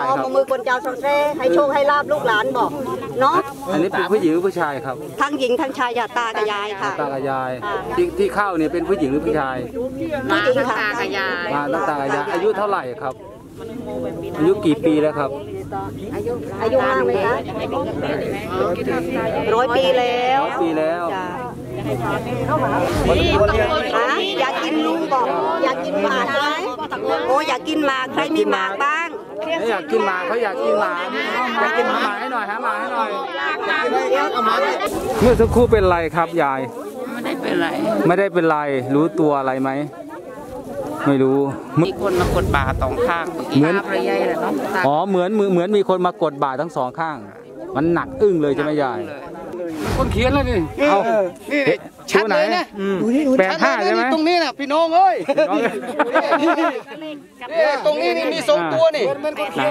ายอ๋อครับมามือกวนเจ้าสองแซ่ให้โชคให้ลาบลูกหลานบอกเนาะอันนี้เป็นผู้หญิงหรือผู้ชายครับ ทั้งหญิงทั้งชายอย่าตากับยายค่ะ ตากับยายที่ที่เข้าเนี่ยเป็นผู้หญิงหรือผู้ชายผู้หญิงค่ะมาตั้งตากับยายอายุเท่าไหร่ครับ อายุกี่ปีแล้วครับอายุมากไหมคะร้อยปีแล้วปีแล้วจ้ะฮะอยากกินลุงบอก อยากกินหมากไหมโอ้อยากกินหมากใครมีหมากบ้าง เขาอยากกินหมาเขาอยากกินหมาอยากกินหมาให้หน่อยหาหมาให้หน่อยเมื่อสักครู่เป็นไรครับยาย ไม่ได้เป็นไร ไม่ได้เป็นไรรู้ตัวอะไรไหมไม่รู้มีคนมากดบ่าตองข้างเหมือนตาประยายเลยเนาะตาอ๋อเหมือนเหมือนเหมือนมีคนมากดบ่าทั้งสองข้าง มันหนักอึ้งเลยใช่ไหมยาย คนเขียนแล้วนี่เอานี่นี่ชัดเลยนะแปดห้าใช่ไหมตรงนี้นะพี่น้องเอ้ยน้องเอ้ยตรงนี้นี่มีสองตัวนี่ไหน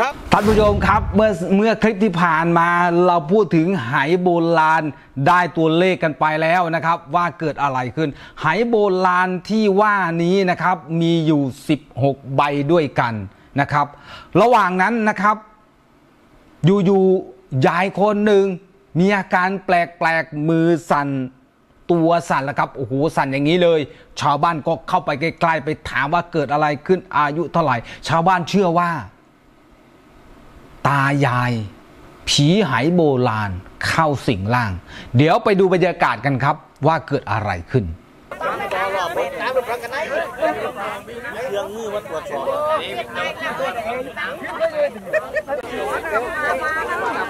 ครับท่านผู้ชมครับเมื่อเมื่อคลิปที่ผ่านมาเราพูดถึงไหโบราณได้ตัวเลขกันไปแล้วนะครับ ว่าเกิดอะไรขึ้นไหโบราณที่ว่านี้นะครับมีอยู่ 16 ใบด้วยกันนะครับ ระหว่างนั้นนะครับอยู่ๆยายคนหนึ่ง มีอาการแปลกๆมือสั่นตัวสั่นแล้วครับโอ้โหสั่นอย่างนี้เลย ชาวบ้านก็เข้าไปใกล้ๆไปถามว่าเกิดอะไรขึ้นอายุเท่าไหร่ ชาวบ้านเชื่อว่า ตายาย ผีไหโบราณเข้าสิงร่าง เดี๋ยวไปดูบรรยากาศกันครับ ว่าเกิดอะไรขึ้นรางวัลที่หนึ่ง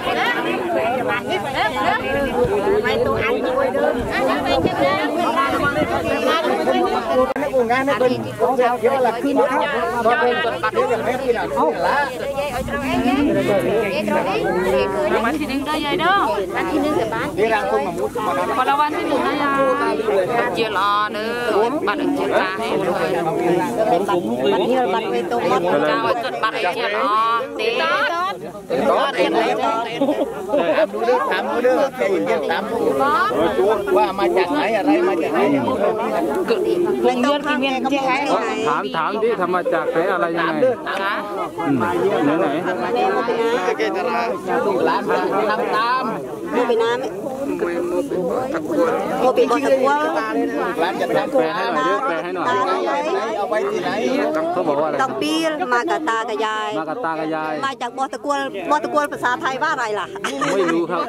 ั บบ้านพอรางวัลที่หนึ่งได้ยายเจียรอเด้อบัตรเจียรให้ด้วยบัตรนี้บัตรไปตรงหมดเจ้าจดบัต รเจียรอตีดูเด้อถามดูเด้อใจเย็นๆถามดูว่ามาจากไหนอะไรมาจากไหนไปตรงข้างแกก็บอกให้ถามถามที่ทำมาจากไหนอะไรยังไงไหนไหนแม่โมไปนะเกตาลูกหลานทำตามโมไปนะ โมไปบอตะกัวหลานจะทำแปลให้หน่อยด้วยแปลให้หน่อยตากับยายเอาไว้ที่ไหนเขาบอกว่าอะไรต้องปีมากับตากับยาย มากับตากับยาย มาจากบอตะกัวบอตะกัวภาษาไทยว่าอะไรล่ะ ไม่รู้ครับ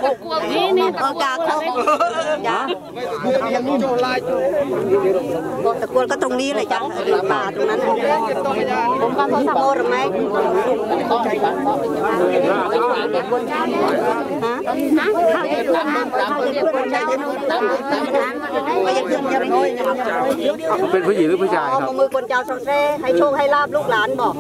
นี่นี่เอกาครบจ้ะยังโจลาบอตะกัวก็ตรงนี้เลยจ้ะหรือป่าตรงนั้นผมก็เขาสะโพกหรือไม่ฮะ เพื่อนยังน้อยนะครับเป็นผู้หญิงหรือผู้ชายอ๋อครับมามือกวนเจ้าสองแซ่ให้โชคให้ลาบลูกหลานบอก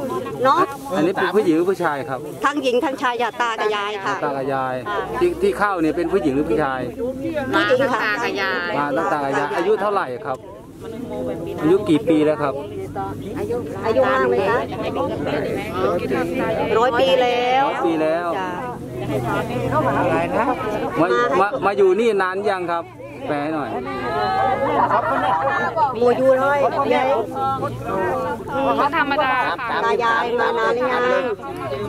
เนาะอันนี้เป็นผู้หญิงหรือผู้ชายครับ ทั้งหญิงทั้งชายอย่าตากับยายค่ะตากับยายที่ที่เข้าเนี่ยเป็นผู้หญิงหรือผู้ชายผู้หญิงค่ะตากับยายมาตั้งตากับยายอายุเท่าไหร่ครับอายุกี่ปีแล้วครับ อายุมากไหมคะร้อยปีแล้วปีแล้ว จ้ะมามามาอยู่นี่นานยังครับ แปลหน่อยโมยูเลยยายก็ธรรมดาค่ะตายายมานานหรือยัง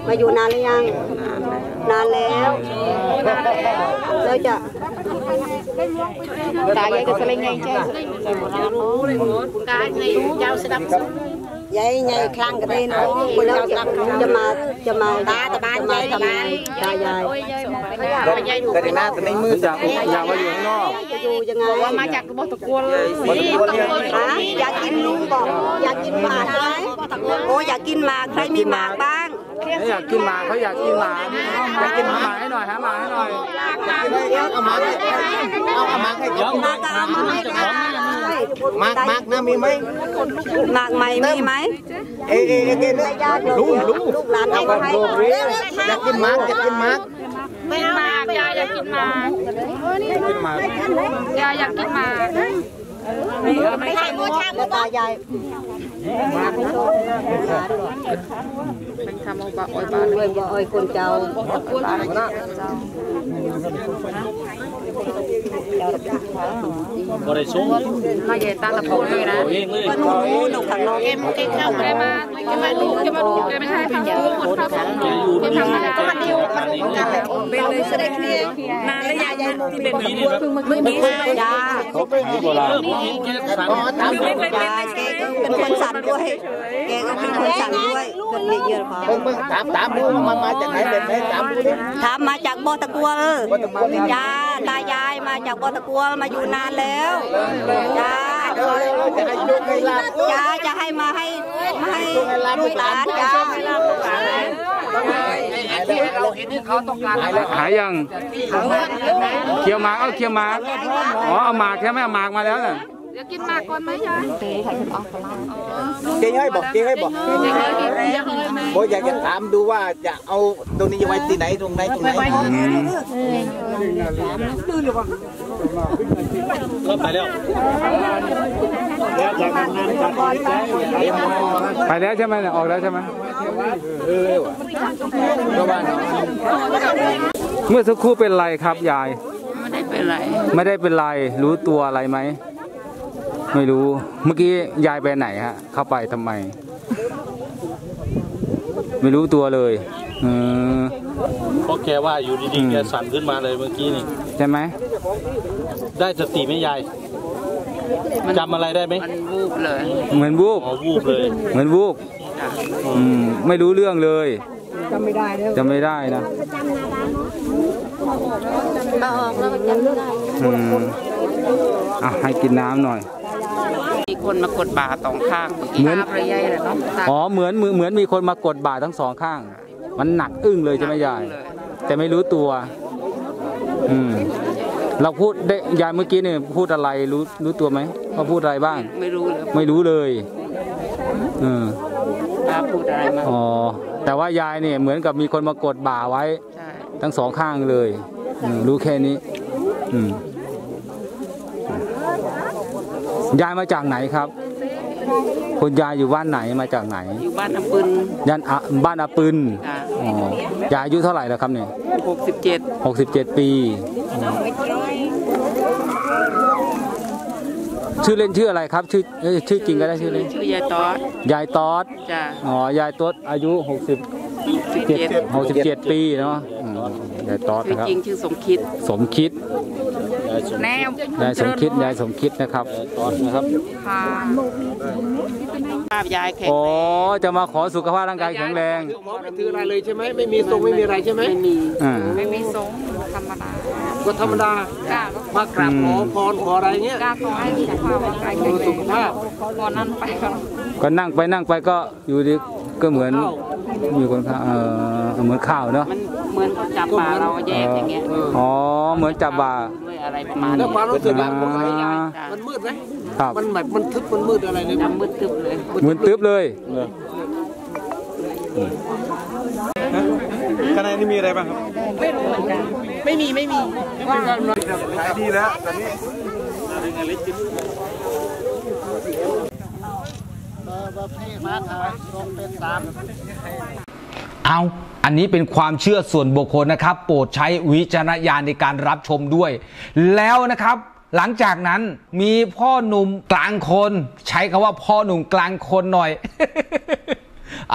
มาอยู่นานหรือยัง นานแล้วแล้วจะตายายก็สลิงไงเจ้าตายในเจ้าสดับยายยายคลั่งกันแล้วจะจะมตายายทำตายายยายดูแต่หน้าแต่ในมืออยากอยากมาอยู่ข้างนอกจะอยู่ยับ อกตะกัวเลยฮะอยากกินลุงบอกอยากกินหมากไหมโอ้อยากกินหมากใครมีหมากบ้างเขาอยากกินหมาเขาอยากกินหมาอยากกินหมาให้หน่อยหาหมาให้หน่อยเอาหมาให้เอาเอาหมาให้เจ้ามาตามมาให้ได้มากมากนะมีไหมหมากใหม่มีไหมเอ้ยเอ้ยเอ้ยเอ้ยญาติลูกลูกหลานให้ให้อยากกินมากอยากกินมากกินหมากยายอยากกินหมากกินหมายายอยากกินหมาก ไม่ใช่โมชาโมตายายเป็นคำเอาบะอ้อยบาด้วยบ่อ้อยคนเจ้าบริสุทธิ์มาเย่ตั้งละโพนเลยนะเองเลยคนหนูหนูข้างนอกแกเข้าแกมาแกมาดูแกมาดูแกไม่ใช่ทางคู่หมดข้าวสองแกทำมาแล้วมันเดียวมั นเดียวกันเลยเป็นเลยแสดงเคลียร์นานแล้วยายยายที่เป็นนี่นี่แบบเมื่อกี้ยาโบราณแกสั่งอ๋อตามยาแกเป็นคนสั่นด้วยแกก็เป็นคนสั่นด้วยเกิดเยอะๆพอเบิ่งเบิ่งตามตามดูมามาจากไหนเป็นไหนตามดูดิถามมาจากบ่อตะกัวจ้าตายายมาจากบ่อตะกัวมาอยู่นานแล้วจ้าเออเออจะให้โชคให้ลาบจ้าจะให้มาให้มาให้ลูกหลานจ้าให้ลูกหลานเราเห็นที่เขาต้องการหายยังเคี่ยวหมากเอาเคี่ยวหมากอ๋อเอาหมากใช่ไหมเอาหมากมาแล้วน่ะเดี๋ยวกินหมากก่อนไหมยายเจ๊ให้บอกเจ๊ให้บอกเด็กเลยกินเยอะเลยไหมโอ้อยากจะถามดูว่าจะเอาตรงนี้จะไว้ที่ไหนตรงไหนตรงไหนก็ไปแล้วไปแล้วใช่ไหมเนี่ยออกแล้วใช่ไหม เมื่อสักครู่เป็นไรครับยาย ไม่ได้เป็นไร ไม่ได้เป็นไร รู้ตัวอะไรไหม ไม่รู้ เมื่อกี้ยายไปไหนฮะ เข้าไปทำไม ไม่รู้ตัวเลยเออเพราะแกว่าอยู่ดีๆแกสั่นขึ้นมาเลยเมื่อกี้นี่ใช่ไหม ได้สติไหมยายจำอะไรได้ไหมมันวูบเลย เหมือนวูบ อ๋อ วูบเลย เหมือนวูบ อืมไม่รู้เรื่องเลยจำไม่ได้จำไม่ได้นะอืมอะให้กินน้ำหน่อย มีคนมากดบ่าตองข้างเหมือนตาประยายเลยเนาะตาอ๋อเหมือนเหมือนเหมือนมีคนมากดบ่าทั้งสองข้าง มันหนักอึ้งเลยใช่ไหมยาย แต่ไม่รู้ตัว อืมเราพูดได้ยายเมื่อกี้เนี่ยพูดอะไรรู้รู้ตัวไหมว่าพูดอะไรบ้าง ไม่รู้เลยไม่รู้เลย เออตาพูดอะไรมาอ๋อแต่ว่ายายเนี่ยเหมือนกับมีคนมากดบ่าไว้ ใช่ทั้งสองข้างเลยอืมรู้แค่นี้อืมยายมาจากไหนครับคุณยายอยู่บ้านไหนมาจากไหนอยู่บ้านอำปืนยันอะบ้านอาปืนจ้ะอ๋อยายอายุเท่าไหร่แล้วครับเนี่ยหกสิบเจ็ด หกสิบเจ็ดปี ชื่อเล่นชื่ออะไรครับชื่อเอ้ยชื่อจริงก็ได้ชื่อเล่นชื่อยายตอดยายตอดจ้ะอ๋อยายตอดอายุหกสิบสิบเจ็ดเจ็ดหกสิบเจ็ดปีเนาะอืมยายตอดชื่อนะครับ จริงชื่อสมคิดสมคิด แนวยายสมคิดยายสมคิดนะครับตอนนะครับค่ะภาพยายแข็งอ๋อจะมาขอสุขภาพร่างกายแข็งแรงหมอไม่ถืออะไรเลยใช่ไหมไม่มีทรงไม่มีอะไรใช่ไหมไม่มีอ่าไม่มีทรงธรรมดาก็ธรรมดาจ้ะมากราบขอพรขออะไรเงี้ยกล้าขอให้สุขภาพร่างกายแข็งแรงสุขภาพพอนั้นไปก็ก็นั่งไปนั่งไปก็อยู่ดีก็เหมือนมีคนข้าเออเหมือนข้าวเนาะมัน เหมือนเขาจับปลาเราแยกอย่างเงี้ยอ๋อเหมือนจับบ่าด้วยอะไรประมาณแล้วนี้ความรู้สึกหลังของไหนอ่ามันมืดไหมครับ มันแบบมันทึบมันมืดอะไรเลยดำมืดตึบเลยเหมือนตึ๊บเลย ข้างในนี่มีอะไรบ้างครับ ไม่มีไม่มีเอา เอาอันนี้เป็นความเชื่อส่วนบุคคลนะครับ โปรดใช้วิจารณญาณในการรับชมด้วย แล้วนะครับ หลังจากนั้นมีพ่อหนุ่มกลางคน ใช้คำว่าพ่อหนุ่มกลางคนหน่อย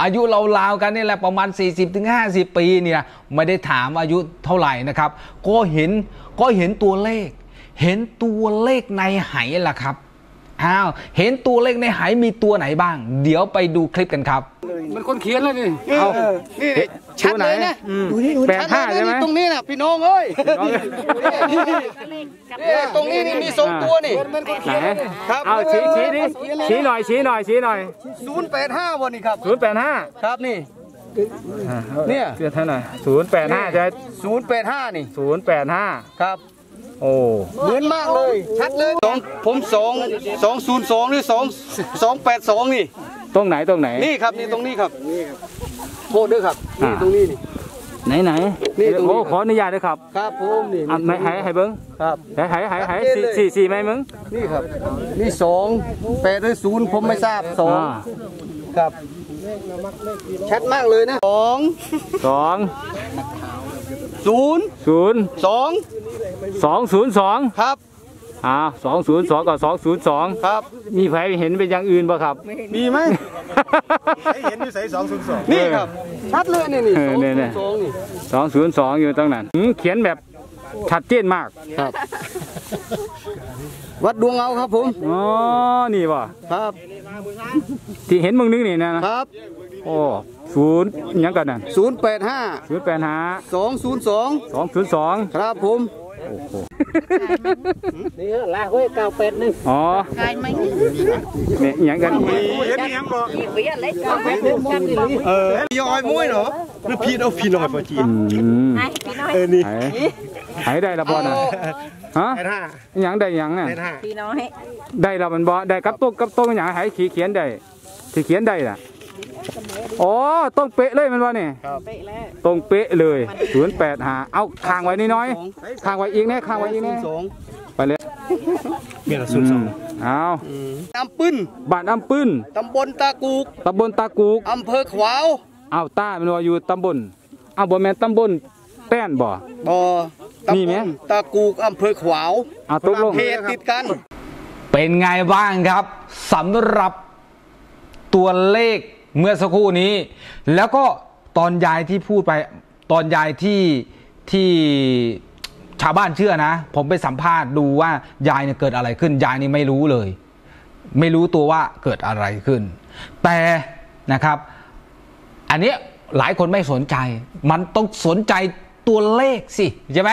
อายุราวๆกันนี่แหละประมาณ 40-50 ปีเนี่ยไม่ได้ถามอายุเท่าไหร่นะครับ ก็เห็นก็เห็นตัวเลข เห็นตัวเลขในไหล่ะครับ อ้าว เห็นตัวเลขในไหมีตัวไหนบ้าง เดี๋ยวไปดูคลิปกันครับ มันคนเขียนเลยนี่เอานี่ชัดเลยนะแปดห้าใช่ไหมตรงนี้น่ะพี่น้องเอ้ยตรงนี้นี่มีทรงตัวนี่ไหนเอาชี้ชี้ดิชี้หน่อยชี้หน่อยชี้หน่อยศูนย์แปดห้าวันนี้ครับศูนย์แปดห้าครับนี่เนี่ยเพื่อนท่านหน่อยศูนย์แปดห้าจะศูนย์แปดห้านี่ศูนย์แปดห้าครับ โอ้เหมือนมากเลย ชัดเลยสองผมสองสองศูนย์สองหรือสองสองแปดสองนี่ ตรงไหนตรงไหน นี่ครับนี่ตรงนี้ครับโทษด้วยครับนี่อ่าตรงนี้นี่ไหนไหนนี่ตรงนี้โอ้ครับขออนุญาตด้วยครับ ครับผมนี่อะไหนหายหายเบิ้งครับหายหายหายหายชัดเจนสี่เลยสี่สี่ไหมมึงนี่ครับ นี่สองแปดหรือศูนย์ผมไม่ทราบสองอ่าครับชัดมากเลยนะสองสองศูนย์ศูนย์สอง สองศูนย์สองครับอ่าสองศูนย์สองกับสองศูนย์สองครับมีใครเห็นเป็นอย่างอื่นป่ะครับ มีไหมเห็นอยู่ใส่สองศูนย์สองนี่ครับชัดเลยนี่นี่เอสอองเนี่ยเนี่ยสองนี่สองศูนย์สองอยู่ตรงนั้นหืมเขียนแบบชัดเจนมากครับ วัดดวงเอาครับผมอ๋อนี่ป่ะครับ ที่เห็นมึงนึงนี่นะครับ โอ้ศูนย์หยังกันนั่นศูนย์แปดห้าศูนย์แปดห้าสองศูนย์สองสองศูนย์สองครับผม นี่ลาห้วยเก้าเป็ดนึงอ๋อไกลไหมเนี่ยหยังกันเห็นยังก่อนเออยอยมุ้ยเหรอหรือพี่เอาพี่น้อยพอจีอืมเออนี่หายหายได้ละบอลนะฮะแปดห้าหยังได้หยังน่ะแปดห้าพี่น้อยได้ละมันบอได้กับตุ๊กกับตุ๊กหยังหายขีเขียนได้ที่เขียนได้ล่ะ อ๋อต้องเป๊ะเลยมันว่านี่ตรงเป๊ะเลยศูนย์แปดหาเอาค้างไว้นิดน้อยค้างไว้อีกแน่ค้างไว้อีกแน่สองไปเลยเมียละศูนย์สองเอาน้ำปื้นบ้านอำปื้นตำบลตากูกตำบลตากูกอำเภอขวาวเอาต้ามันว่าอยู่ตำบลเอาบ่แม่นตำบลแป้นบ่บ่อมีตำไหบมลตากูกอำเภอขวาวเอาตกลง เขตติดกัน เป็นไงบ้างครับสำหรับตัวเลข เมื่อสักครู่นี้ แล้วก็ตอนยายที่พูดไปตอนยายที่ที่ชาวบ้านเชื่อนะ ผมไปสัมภาษณ์ดูว่ายายเนี่ยเกิดอะไรขึ้น ยายนี่ไม่รู้เลย ไม่รู้ตัวว่าเกิดอะไรขึ้น แต่นะครับ อันนี้หลายคนไม่สนใจ มันต้องสนใจตัวเลขสิ ใช่ไหม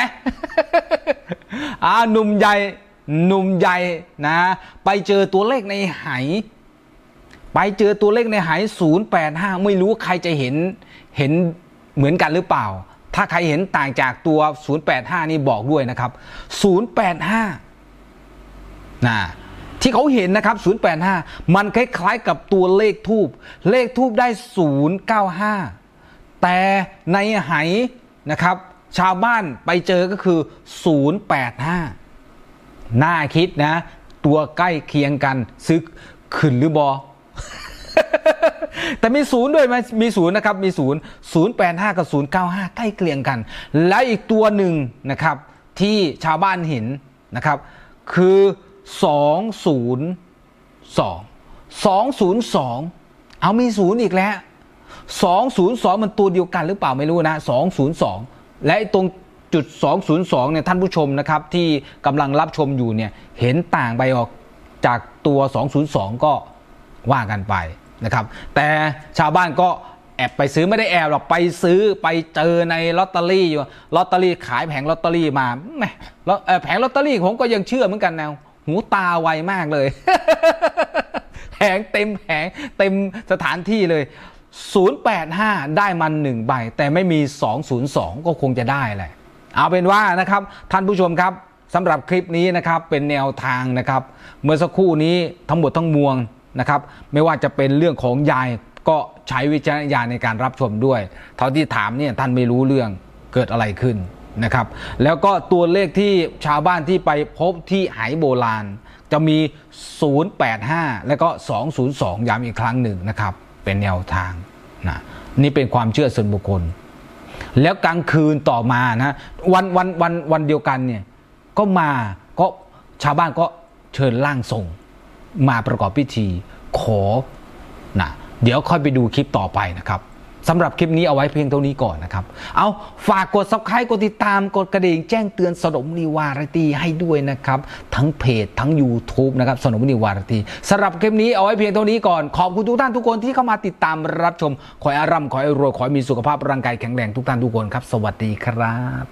อ่าหนุ่มใหญ่หนุ่มใหญ่นะ ไปเจอตัวเลขในไหาย ไปเจอตัวเลขในหาย 085 ไม่รู้ใครจะเห็นเห็นเหมือนกันหรือเปล่า ถ้าใครเห็นต่างจากตัว 085 นี่บอกด้วยนะครับ 085นะที่เขาเห็นนะครับ 085 มันคล้ายๆกับตัวเลขทูบเลขทูบได้ 095 แต่ในไหนะครับ ชาวบ้านไปเจอก็คือ 085 น่าคิดนะ ตัวใกล้เคียงกันซึกขึ้นหรือบอ แต่มีศูนย์ด้วยไหมมีศูนย์นะครับมีศูนย์ศูนย์แปดห้ากับศูนย์เก้าห้าใกล้เคียงกัน และอีกตัวหนึ่งนะครับที่ชาวบ้านเห็นนะครับ คือสองศูนย์สองสองศูนย์สองเอามีศูนย์อีกแล้ว202มันตัวเดียวกันหรือเปล่าไม่รู้นะ202และไอ้ตรงจุด 202 เนี่ยท่านผู้ชมนะครับที่กำลังรับชมอยู่เนี่ยเห็นต่างไปออกจากตัว 202 ก็ว่ากันไป นะครับแต่ชาวบ้านก็แอบไปซื้อไม่ได้แอบหรอกไปซื้อไปเจอในลอตเตอรี่อยู่ลอตเตอรี่ขายแผงลอตเตอรี่มาแหมแล้วแผงลอตเตอรี่ผมก็ยังเชื่อเหมือนกันแนวหูตาไวมากเลยแผงเต็มแผงเต็มสถานที่เลย 085 ได้มันหนึ่งใบ แต่ไม่มี 202 ก็คงจะได้แหละ เอาเป็นว่านะครับ ท่านผู้ชมครับสำหรับคลิปนี้นะครับเป็นแนวทางนะครับ เมื่อสักครู่นี้ทั้งหมดทั้งมวล นะครับ ไม่ว่าจะเป็นเรื่องของยายก็ใช้วิจารณญาณในการรับชมด้วย เท่าที่ถามเนี่ยท่านไม่รู้เรื่องเกิดอะไรขึ้นนะครับ แล้วก็ตัวเลขที่ชาวบ้านที่ไปพบที่ไหโบราณ จะมี 085 แล้วก็ 202 ย้ำอีกครั้งหนึ่งนะครับ เป็นแนวทางนะนี่เป็นความเชื่อส่วนบุคคล แล้วกลางคืนต่อมานะวันวันวันวันเดียวกันเนี่ยก็มาก็ชาวบ้านก็เชิญร่างทรง มาประกอบพิธีขอนะเดี๋ยวค่อยไปดูคลิปต่อไปนะครับสำหรับคลิปนี้เอาไว้เพียงเท่านี้ก่อนนะครับ เอาฝากกด subscribe กดติดตาม กดกระดิ่งแจ้งเตือนสนมนิวารตีให้ด้วยนะครับ ทั้งเพจทั้ง YouTube นะครับสนมนิวารตีสำหรับคลิปนี้เอาไว้เพียงเท่านี้ก่อน ขอบคุณทุกท่านทุกคนที่เข้ามาติดตามรับชม ขอให้อาร่ำขอให้รวยขอให้มีสุขภาพร่างกายแข็งแรงทุกท่านทุกคนครับ สวัสดีครับ